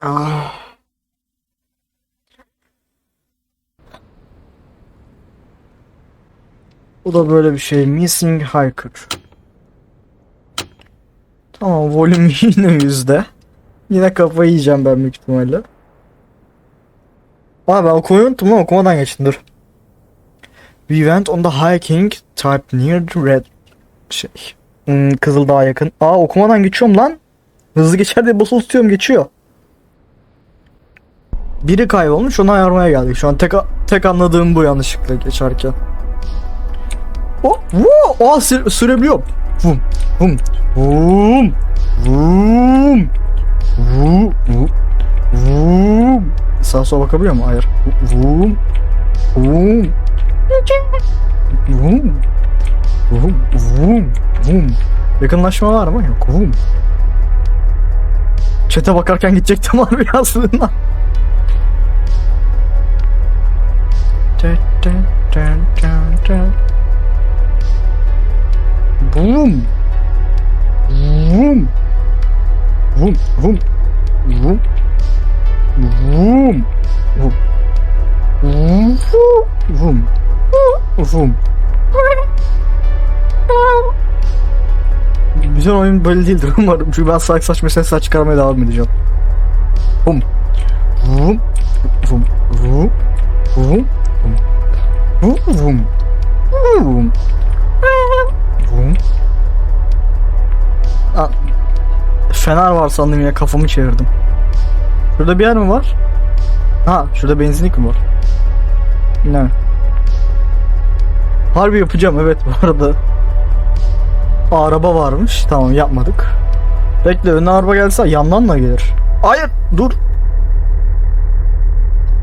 Ah. Bu da böyle bir şey. Missing Hiker. Tamam volüm yine yüzde. Yine kafayı yiyeceğim ben büyük ihtimalle. Aa ben okumayı unuttum lan okumadan geçtim dur. We went on the hiking type near the red şey. Hmm, Kızıldağ'a yakın. Aa okumadan geçiyorum lan. Hızlı geçer diye basılı tutuyorum geçiyor. Biri kaybolmuş onu ayarmaya geldik. Şu an tek tek anladığım bu yanlışlıkla geçerken. O, wo, aa sür, sürebiliyorum. Vum, vum, vum, vum, vum. Sağa sola bakabiliyor mu? Hayır. Vum, vum, vum, Vum vum vum. Yakınlaşma var mı? Yok vum. Çete bakarken gidecektim abi aslında. Vum. Vum. Vum vum. Vum. Vum. Vum. Vum. Vum. Vum. Güzel oyun böyle değildir umarım. Çünkü ben salak saçma sesler çıkarmaya devam edeceğim. Boom. Boom. Boom. Boom. Boom. Boom. Boom. Boom. Boom. Aa, fener var sandım ya kafamı çevirdim. Şurada bir yer mi var? Ha şurada benzinlik mi var? Ne? Harbi yapacağım evet bu arada. Araba varmış. Tamam yapmadık. Bekle önüne araba gelse yandan da gelir. Hayır dur.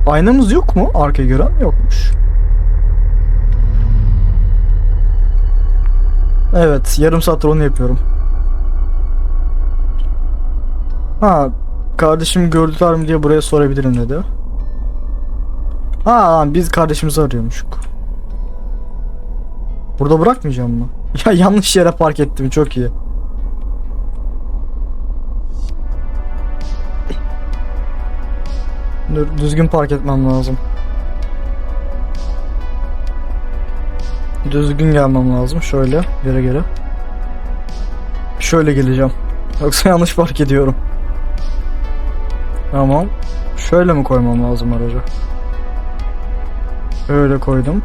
Aynamız yok mu? Arkaya gören yokmuş. Evet yarım saattir onu yapıyorum. Ha kardeşim gördüler mi diye buraya sorabilirim dedi. Ha biz kardeşimizi arıyormuşuk. Burada bırakmayacağım mı? Ya yanlış yere park ettim çok iyi. Dur düzgün park etmem lazım. Düzgün gelmem lazım şöyle geri geri. Şöyle geleceğim. Yoksa yanlış park ediyorum. Tamam. Şöyle mi koymam lazım aracı? Öyle koydum.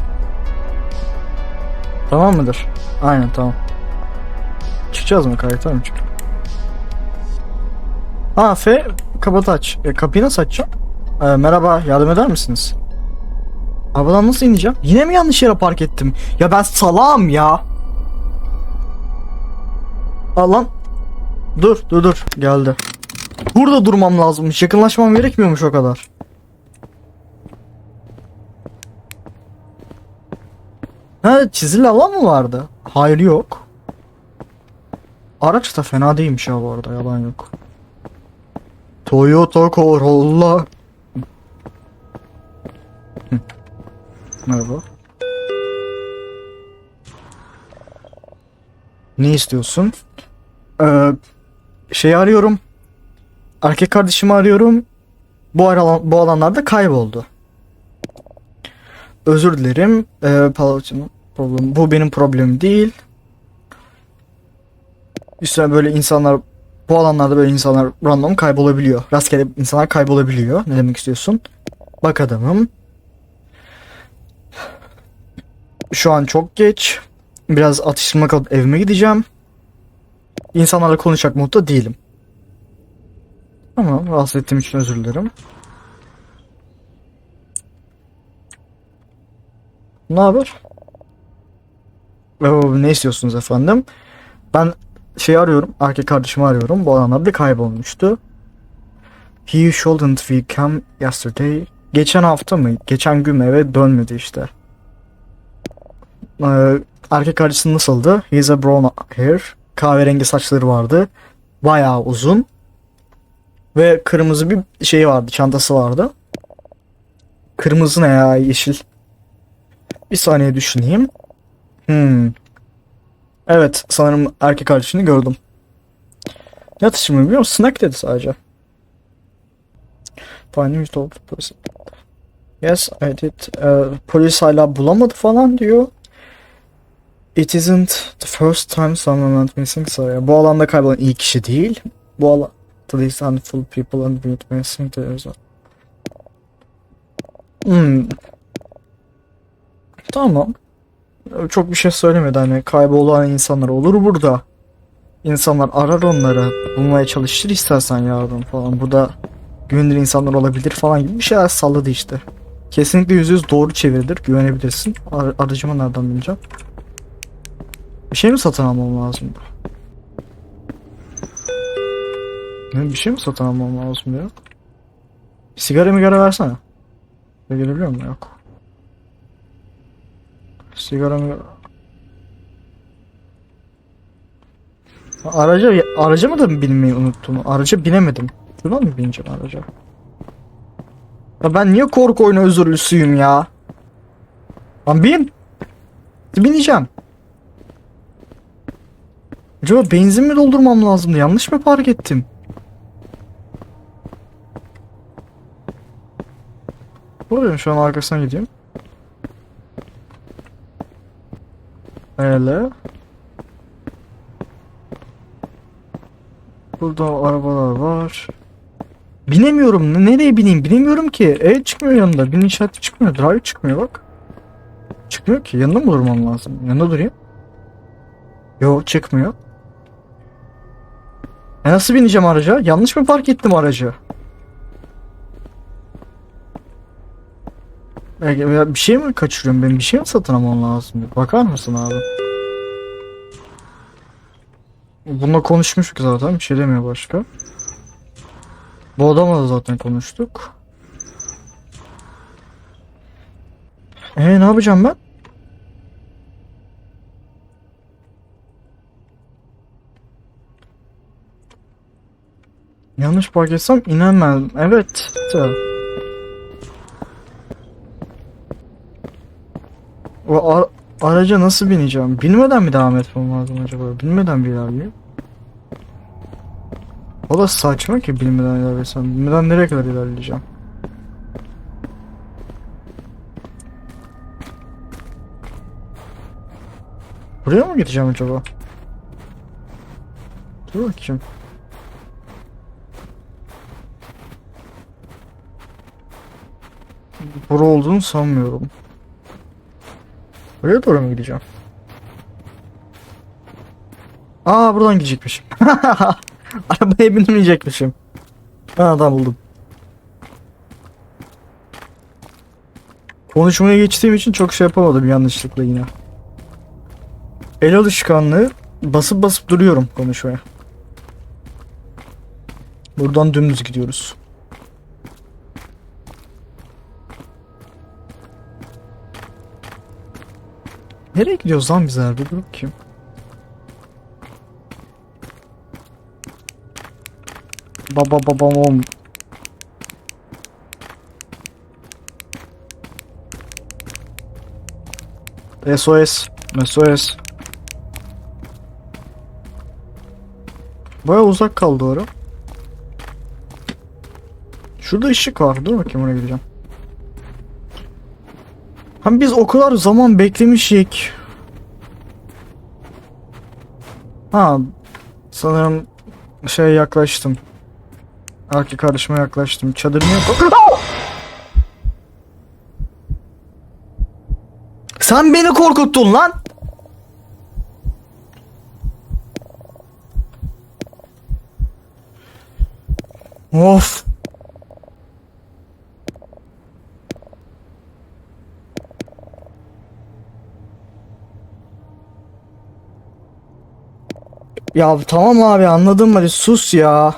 Tamam mıdır? Aynen tamam. Çıkacağız mı kayıt mı çık? Ha F kapat aç. E, kapıyı nasıl açacağım? E, merhaba yardım eder misiniz? Arabadan nasıl ineceğim? Yine mi yanlış yere park ettim? Ya ben salam ya. Aa, lan. Dur dur dur geldi. Burada durmam lazımmış. Yakınlaşmam gerekmiyormuş o kadar. Ha çizili alan mı vardı? Hayır yok. Araç da fena değilmiş ya bu arada yalan yok. Toyota Corolla. Merhaba. Ne istiyorsun? Ee, şey arıyorum. Erkek kardeşimi arıyorum. Bu, ara, bu alanlarda kayboldu. Özür dilerim. Ee, problem. Bu benim problemim değil. Üstüne böyle insanlar bu alanlarda böyle insanlar random kaybolabiliyor. Rastgele insanlar kaybolabiliyor. Ne demek istiyorsun? Bak adamım. Şu an çok geç. Biraz atıştırmak alıp evime gideceğim. İnsanlarla konuşacak modda değilim. Tamam, rahatsız ettiğim için özür dilerim. Ne haber? Oo, ne istiyorsunuz efendim? Ben şey arıyorum, erkek kardeşimi arıyorum. Bu alanlarda kaybolmuştu. He shouldn't we come yesterday? Geçen hafta mı? Geçen gün eve dönmedi işte. Ee, erkek kardeşim nasıldı? He's a brown hair. Kahverengi saçları vardı. Bayağı uzun. Ve kırmızı bir şey vardı, çantası vardı. Kırmızı ne ya, yeşil. Bir saniye düşüneyim. Hmm. Evet, sanırım erkek kardeşini gördüm. Yatışmıyor biliyor musun? Snack dedi sadece. Finding you told police. Yes, I did. Ee, polis hala bulamadı falan diyor. It isn't the first time someone went missing. So, ya, bu alanda kaybolan ilk kişi değil. Bu alan at least handful people and went missing. There's a... Hmm. Tamam. Çok bir şey söylemedi hani kaybolan insanlar olur burada. İnsanlar arar onları bulmaya çalışır istersen yardım falan. Burada güvenilir insanlar olabilir falan gibi bir şeyler salladı işte. Kesinlikle yüzde yüz doğru çevirilir güvenebilirsin. Ar aracıma nereden bileceğim? Bir şey mi satın almam lazım? Ne bir şey mi satın almam lazım diyor. Sigara migara versene. Ve gelebiliyor mu? Yok. Sigara mı? Araca, araca mı da binmeyi unuttum? Araca binemedim. Şuradan mı bineceğim araca? Ya ben niye korku oyunu özürlüsüyüm ya? Lan bin. Bineceğim. Acaba benzin mi doldurmam lazımdı? Yanlış mı park ettim? Buradayım şu an arkasına gideyim. Öyle. Burada arabalar var. Binemiyorum. Nereye bineyim? Binemiyorum ki. E çıkmıyor yanında. Bin işareti çıkmıyor. Drive çıkmıyor bak. Çıkmıyor ki. Yanında mı durmam lazım? Yanında durayım. Yok çıkmıyor. E nasıl bineceğim araca? Yanlış mı park ettim aracı? Ya- Bir şey mi kaçırıyorum ben? Bir şey mi satın almam lazım? Bakar mısın abi? Bununla konuşmuştuk zaten. Bir şey demiyor başka. Bu adamla da zaten konuştuk. Ee ne yapacağım ben? Yanlış park etsem inemem. Evet. de. O ar- araca nasıl bineceğim? Bilmeden mi devam etmem lazım acaba? Bilmeden bir ilerleyeyim. O da saçma ki bilmeden ilerlesem. Bilmeden nereye kadar ilerleyeceğim? Buraya mı gideceğim acaba? Dur bakayım. Bura olduğunu sanmıyorum. Buraya doğru mu gideceğim? Aa buradan gidecekmişim. Arabaya binmeyecekmişim. Ben adam buldum. Konuşmaya geçtiğim için çok şey yapamadım yanlışlıkla yine. El alışkanlığı basıp basıp duruyorum konuşmaya. Buradan dümdüz gidiyoruz. Nereye gidiyoruz lan biz abi? Dur bakayım. Baba babam oğlum. SOS. SOS. Baya uzak kaldı ara. Şurada ışık var. Dur bakayım oraya gideceğim. Hem biz o kadar zaman beklemişik. Ha sanırım şey yaklaştım. Erkek kardeşime yaklaştım. Çadır niye Sen beni korkuttun lan. Of. Ya tamam abi anladım hadi sus ya.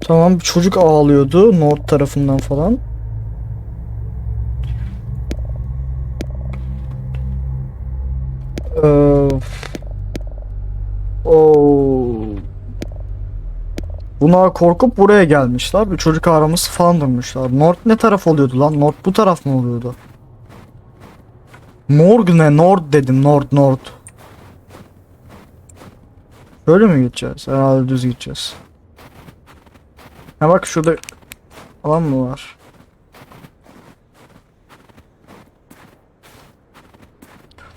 Tamam çocuk ağlıyordu North tarafından falan. Bunlar korkup buraya gelmişler. Bir çocuk araması falan durmuşlar. North ne taraf oluyordu lan? North bu taraf mı oluyordu? Morg ne? Nord dedim. Nord Nord. Böyle mi gideceğiz? Herhalde düz gideceğiz. Ha bak şurada alan mı var?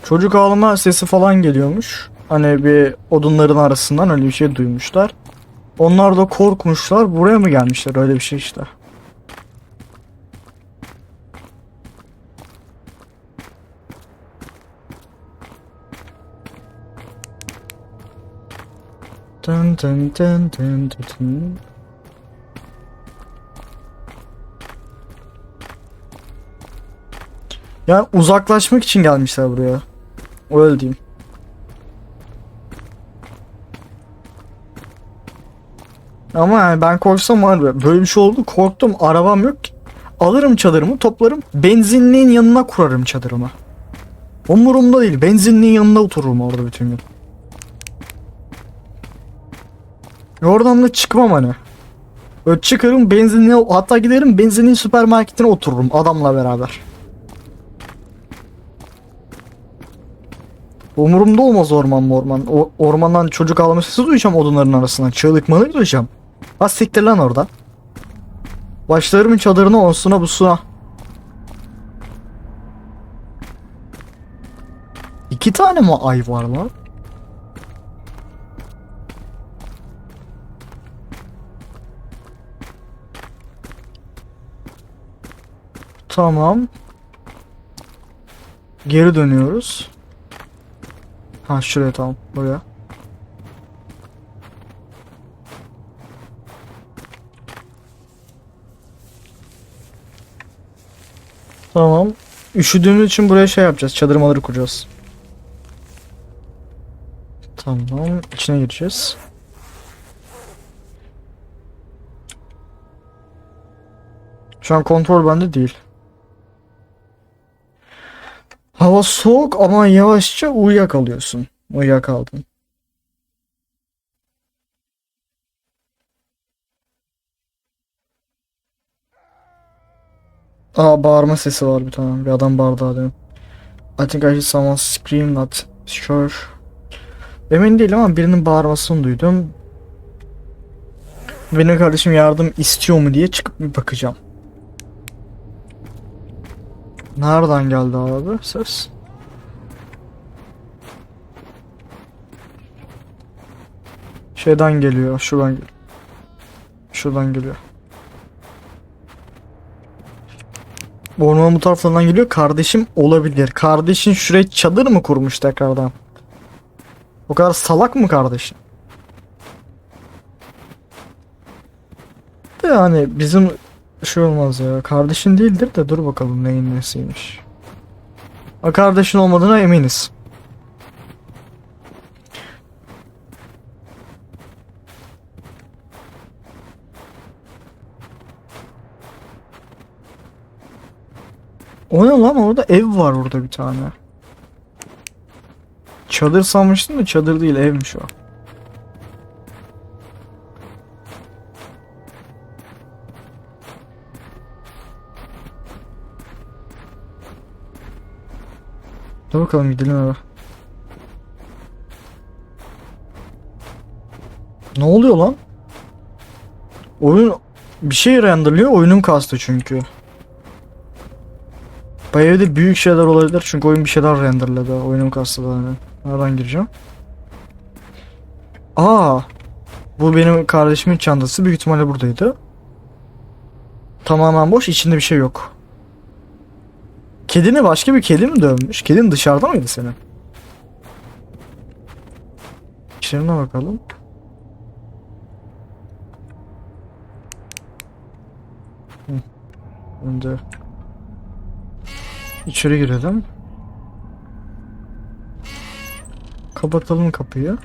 Çocuk ağlama sesi falan geliyormuş. Hani bir odunların arasından öyle bir şey duymuşlar. Onlar da korkmuşlar. Buraya mı gelmişler? Öyle bir şey işte. Dın dın dın dın dın. Yani uzaklaşmak için gelmişler buraya. Öyle diyeyim. Ama yani ben korksam var be. Böyle bir şey oldu. Korktum. Arabam yok. ki. Alırım çadırımı, toplarım. Benzinliğin yanına kurarım çadırımı. Umurumda değil. Benzinliğin yanında otururum orada bütün gün. E Oradan da çıkmam hani. Böyle çıkarım benzinliğe hatta giderim benzinliğin süpermarketine otururum adamla beraber. Umurumda olmaz orman orman. O, ormandan çocuk ağlama sesi duyacağım odunların arasından. Çığlık mılık duyacağım. Ha siktir lan orada. Başlarımın çadırına onsuna busuna. İki tane mi ay var lan? Tamam. Geri dönüyoruz. Ha şuraya tamam buraya. Tamam. Üşüdüğümüz için buraya şey yapacağız. Çadırmaları kuracağız. Tamam. içine gireceğiz. Şu an kontrol bende değil. Hava soğuk ama yavaşça uyuyakalıyorsun. Uyuyakaldın. Aa bağırma sesi var bir tane. Bir adam bağırdı demin. I think I heard someone scream not sure. Emin değilim ama birinin bağırmasını duydum. Benim kardeşim yardım istiyor mu diye çıkıp bir bakacağım. Nereden geldi abi ses? Şeyden geliyor, şuradan geliyor. Şuradan geliyor. Orman bu taraflardan geliyor. Kardeşim olabilir. Kardeşin şuraya çadır mı kurmuş tekrardan? O kadar salak mı kardeşin? De Yani bizim şey olmaz ya. Kardeşin değildir de dur bakalım neyin nesiymiş. O kardeşin olmadığına eminiz. O ne lan orada ev var orada bir tane. Çadır sanmıştım da çadır değil evmiş o. Dur bakalım gidelim eve. Ne oluyor lan? Oyun bir şey renderliyor oyunum kastı çünkü. Bu evde büyük şeyler olabilir çünkü oyun bir şeyler renderledi. Oyunum kastı da hani. Nereden gireceğim? Aa, bu benim kardeşimin çantası büyük ihtimalle buradaydı. Tamamen boş içinde bir şey yok. Kedini başka bir kedi mi dövmüş? Kedin dışarıda mıydı senin? İçerine bakalım. Hı. Önde. İçeri girelim. Kapatalım kapıyı.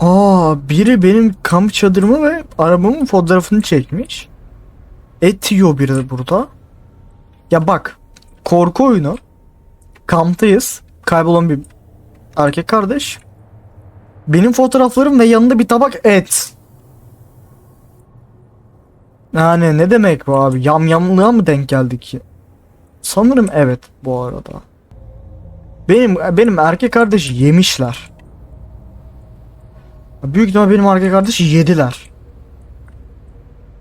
Aa, biri benim kamp çadırımı ve arabamın fotoğrafını çekmiş. Et yiyor biri burada. Ya bak, korku oyunu. Kamptayız. Kaybolan bir erkek kardeş. Benim fotoğraflarım ve yanında bir tabak et. Yani ne demek bu abi? Yamyamlığa mı denk geldik ki? Sanırım evet bu arada. Benim benim erkek kardeşi yemişler. Büyük ihtimal benim erkek kardeşi yediler.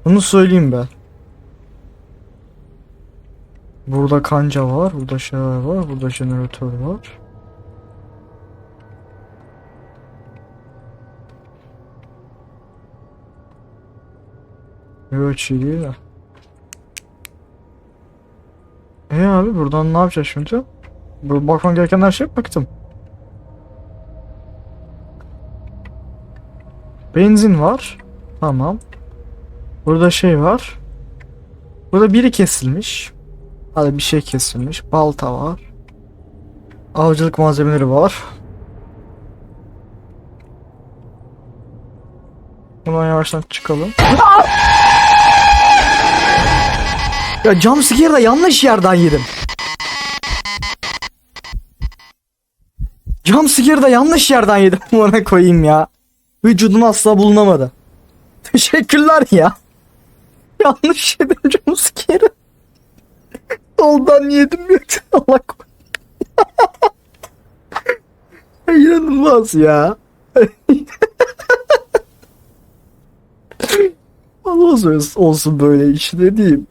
Bunu söyleyeyim ben. Burada kanca var, burada şeyler var, burada jeneratör var. Yok çiğ değil de. E abi buradan ne yapacağız şimdi? Bu bakmam gereken her şeye baktım. Benzin var. Tamam. Burada şey var. Burada biri kesilmiş. Hadi bir şey kesilmiş. Balta var. Avcılık malzemeleri var. Buradan yavaştan çıkalım. Ya jumpscare'da yanlış yerden yedim. Jumpscare'da yanlış yerden yedim. Bana koyayım ya. Vücudun asla bulunamadı. Teşekkürler ya. Yanlış yedim jumpscare'ı. Soldan yedim yoksa Allah. İnanılmaz ya. Allah olsun, olsun böyle iş ne diyeyim.